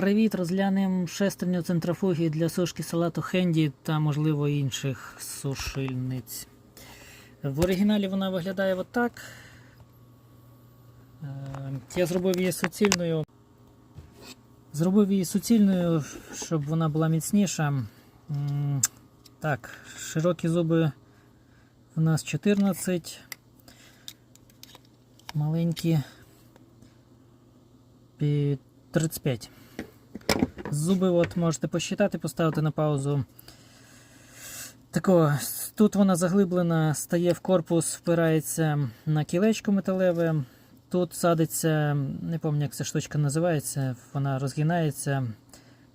Привіт! Розглянемо шестерню центрофуги для сушки салату Хенді та, можливо, інших сушильниць. В оригіналі вона виглядає отак. Е, Я зробив її суцільною. Зробив її суцільною, щоб вона була міцніша. Так, широкі зуби у нас 14. Маленькі 35. Зуби от можете посчитати, поставити на паузу. Тако, тут вона заглиблена, стає в корпус, впирається на кілечко металеве. Тут садиться, не пам'ятаю, як ця штучка називається, вона розгинається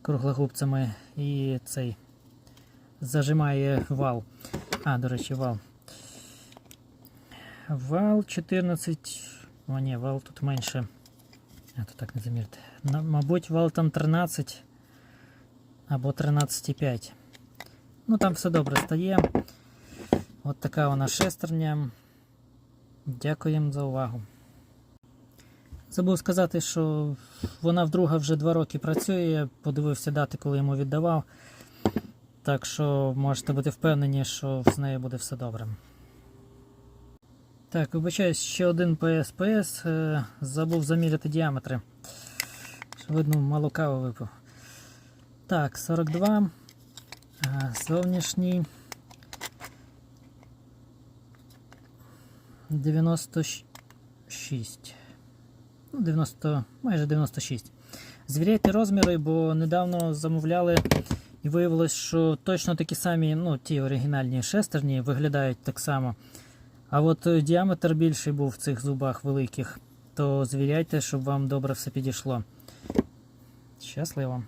круглогубцями і цей зажимає вал. А, до речі, вал. Вал 14. О, ні, вал тут менше. А то так не замірити. Мабуть, вал там 13 або 13,5. Ну там все добре стає. От така вона шестерня. Дякуємо за увагу. Забув сказати, що вона вдруга вже 2 роки працює. Подивився дати, коли йому віддавав. Так що можете бути впевнені, що з нею буде все добре. Так, вибачаюсь, ще один PSPS. Е, забув заміряти діаметри. Видно, мало кави випив. Так, 42. Зовнішній. 96. Ну, 90, майже 96. Звіряйте розміри, бо недавно замовляли і виявилось, що точно такі самі, ну, ті оригінальні шестерні виглядають так само. А от е, діаметр більший був в цих зубах великих, то звіряйте, щоб вам добре все підійшло. Щасливо!